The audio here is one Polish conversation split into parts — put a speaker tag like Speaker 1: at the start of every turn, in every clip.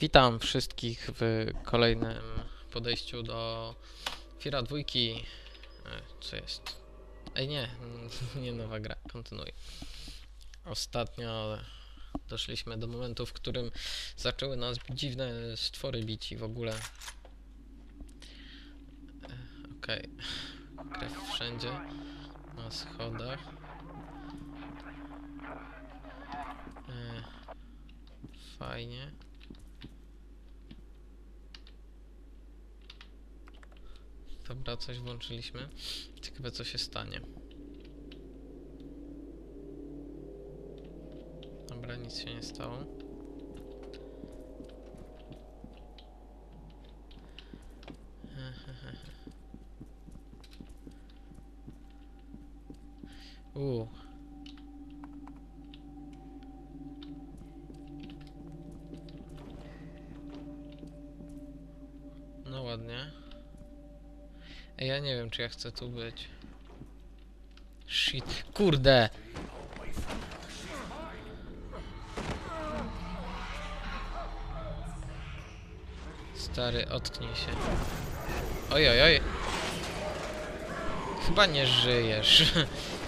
Speaker 1: Witam wszystkich w kolejnym podejściu do Fira dwójki. E, Co jest? Ej nie, nie nowa gra, kontynuuj. Ostatnio doszliśmy do momentu, w którym zaczęły nas dziwne stwory bić i w ogóle. E, Okej, krew wszędzie, na schodach. E, Fajnie. Dobra, coś włączyliśmy. Ciekawe co się stanie. Dobra, nic się nie stało. Uuu. No ładnie. Ja nie wiem, czy ja chcę tu być. Shit. Kurde! Stary, otknij się. Oj, oj, oj. Chyba nie żyjesz.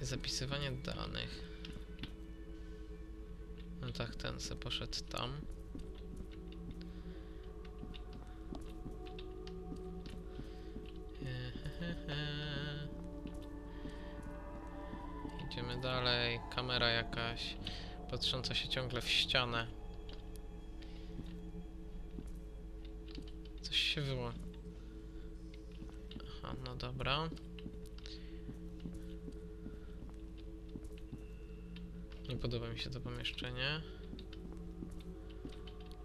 Speaker 1: Zapisywanie danych. No tak, ten se poszedł tam. Idziemy dalej. Kamera jakaś patrząca się ciągle w ścianę. Coś się wyłączy. Aha, no dobra. Nie podoba mi się to pomieszczenie.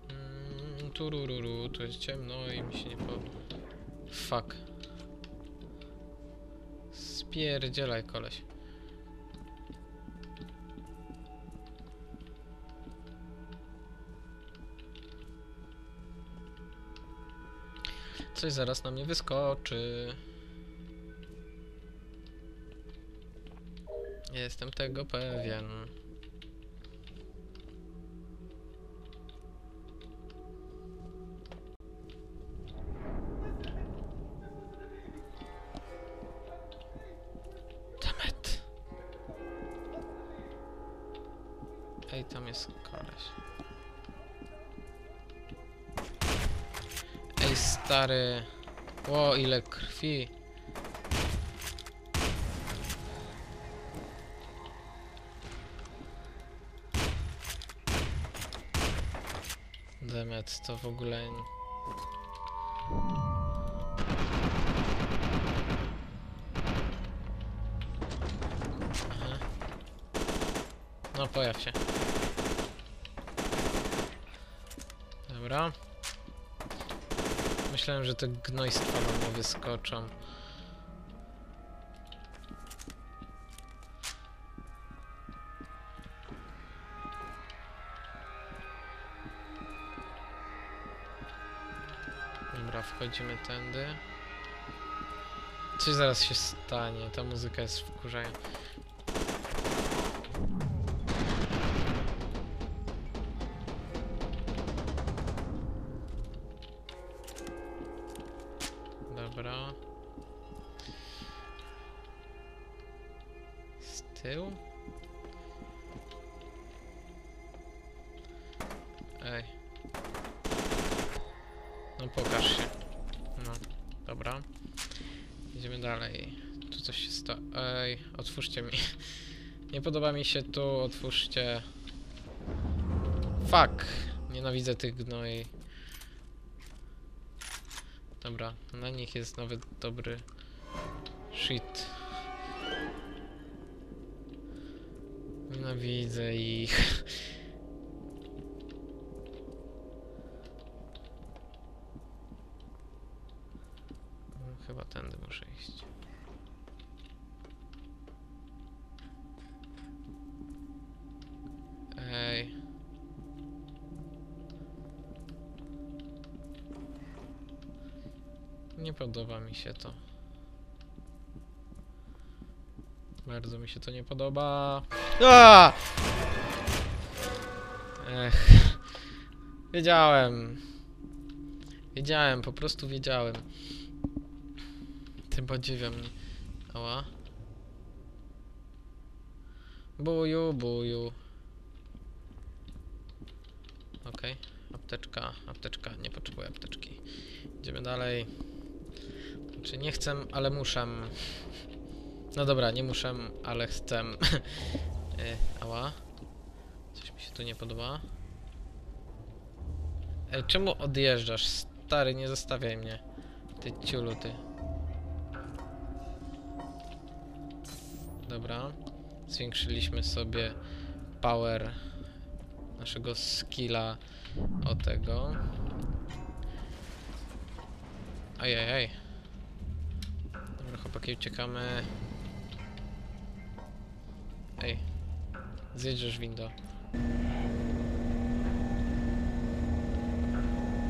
Speaker 1: Mm, turururu, tu jest ciemno i mi się nie podoba. Fuck. Spierdzielaj koleś. Coś zaraz na mnie wyskoczy. Jestem tego pewien. Ej, tam jest koleś. Ej, stary. Ło, ile krwi. Demet, to w ogóle... No, pojaw się. Dobra. Myślałem, że te gnojstwa na mnie wyskoczą. Dobra, wchodzimy tędy. Coś zaraz się stanie, ta muzyka jest wkurzająca. Dobra. Z tyłu? Ej. No pokaż się. No, dobra. Idziemy dalej. Tu coś się sta... Ej, otwórzcie mi. Nie podoba mi się tu, otwórzcie. Fuck! Nienawidzę tych gnoi. Dobra, na nich jest nawet dobry shit. Nienawidzę ich. No, Chyba tędy muszę iść. Nie podoba mi się to. Bardzo mi się to nie podoba. A! Ech. Wiedziałem. Wiedziałem, po prostu wiedziałem. Tym podziwiam mnie. Ała. Buju, buju. Okej. Apteczka, apteczka. Nie potrzebuję apteczki. Idziemy dalej. Znaczy nie chcę, ale muszę. No dobra, nie muszę, ale chcę. y, ała. Coś mi się tu nie podoba. Ej, czemu odjeżdżasz? Stary, nie zostawiaj mnie. Ty ciulu, ty. Dobra. Zwiększyliśmy sobie power naszego skilla o tego. Ajajaj. Dobra, chłopaki, uciekamy. Ej. Zjedziesz window.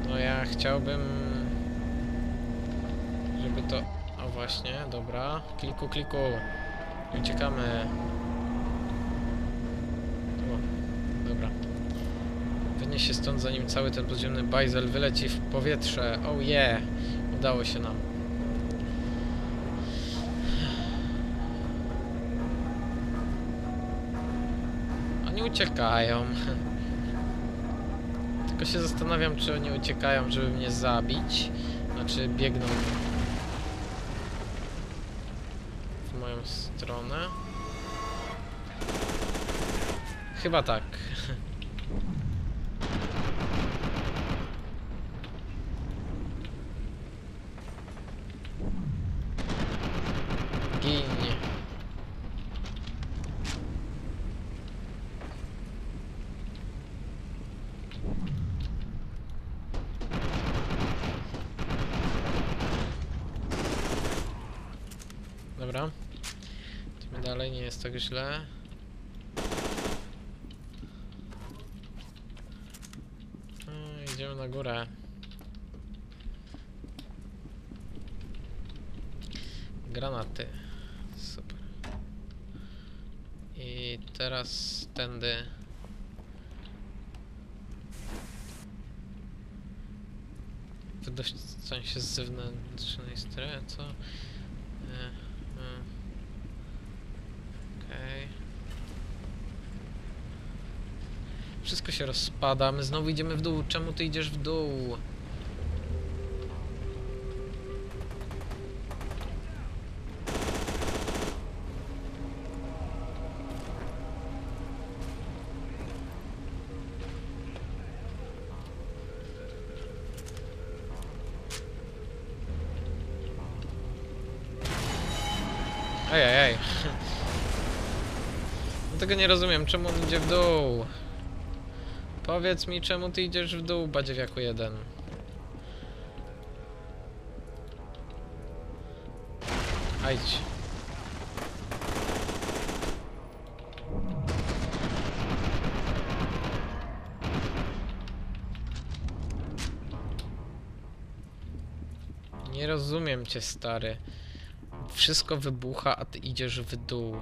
Speaker 1: No ja chciałbym... Żeby to... O właśnie, dobra. Kliku, kliku. Uciekamy. O, dobra. Wynieś się stąd, zanim cały ten podziemny bajzel wyleci w powietrze. Oh yeah! Udało się nam. Oni uciekają. Tylko się zastanawiam, czy oni uciekają, żeby mnie zabić. Znaczy biegną w moją stronę. Chyba tak. Dobra. Idziemy dalej, nie jest tak źle. No, idziemy na górę. Granaty. Super. I teraz tędy. Wydostań się z zewnętrznej strefy, co? E, e. Okej. Wszystko się rozpada, my znowu idziemy w dół. Czemu ty idziesz w dół? Ejej, No tego nie rozumiem, czemu on idzie w dół? Powiedz mi, czemu ty idziesz w dół, badziewiaku jeden? Ajdź. Nie rozumiem cię, stary. Wszystko wybucha, a ty idziesz w dół.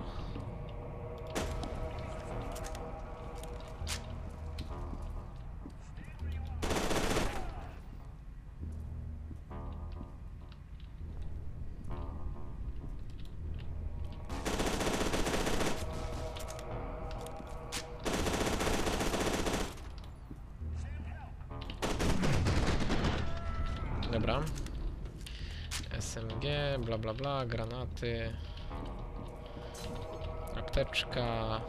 Speaker 1: Dobra. SMG, bla bla bla, granaty. Apteczka.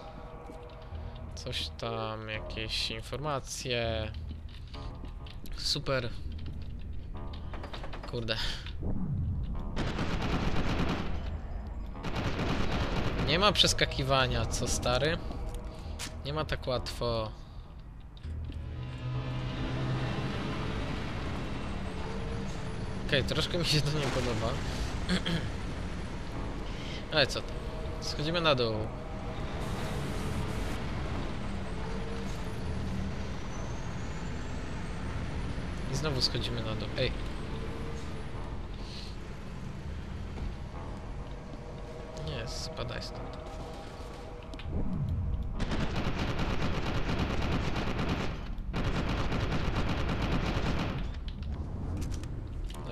Speaker 1: Coś tam, jakieś informacje. Super. Kurde. Nie ma przeskakiwania, co stary? Nie ma tak łatwo. Okej, troszkę mi się to nie podoba. Ale co to? Schodzimy na dół. I znowu schodzimy na dół. Ej. Spadaj stąd.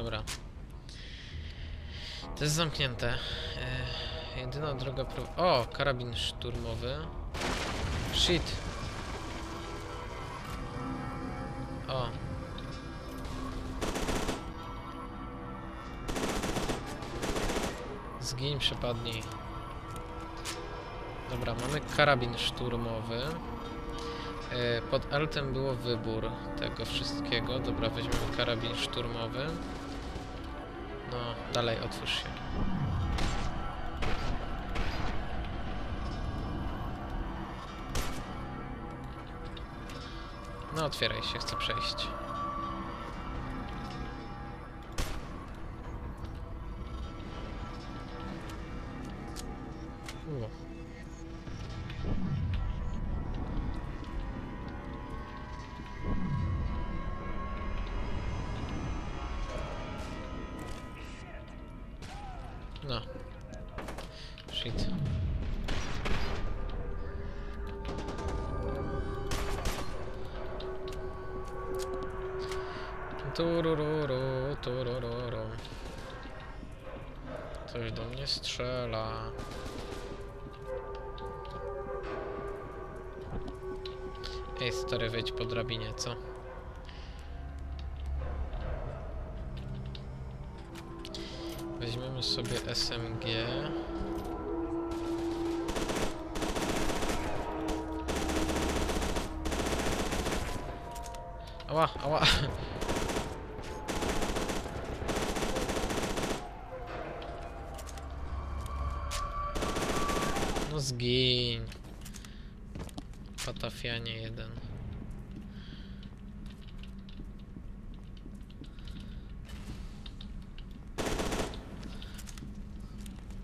Speaker 1: Dobra. To jest zamknięte. E, jedyna droga pro... O! Karabin szturmowy. Shit. O. Zgiń, przepadnij. Dobra, mamy karabin szturmowy. E, Pod altem było wybór tego wszystkiego. Dobra, weźmiemy karabin szturmowy. No, dalej, otwórz się. No, otwieraj się, chcę przejść. U. Turururu, turururu. Coś do mnie strzela. Ej, stary, wejdź po drabinie, co? Weźmiemy sobie SMG. Ała, ała. Zgiń. Patafianie jeden.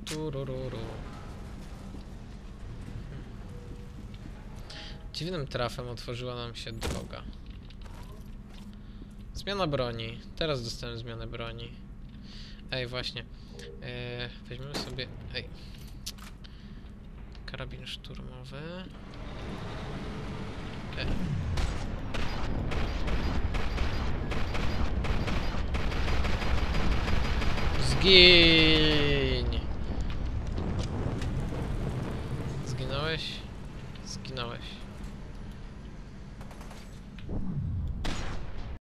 Speaker 1: Turururu. Dziwnym trafem otworzyła nam się droga. Zmiana broni. Teraz dostałem zmianę broni. Ej, właśnie. Eee, weźmiemy sobie... Ej. Karabin szturmowy. E. Zgin!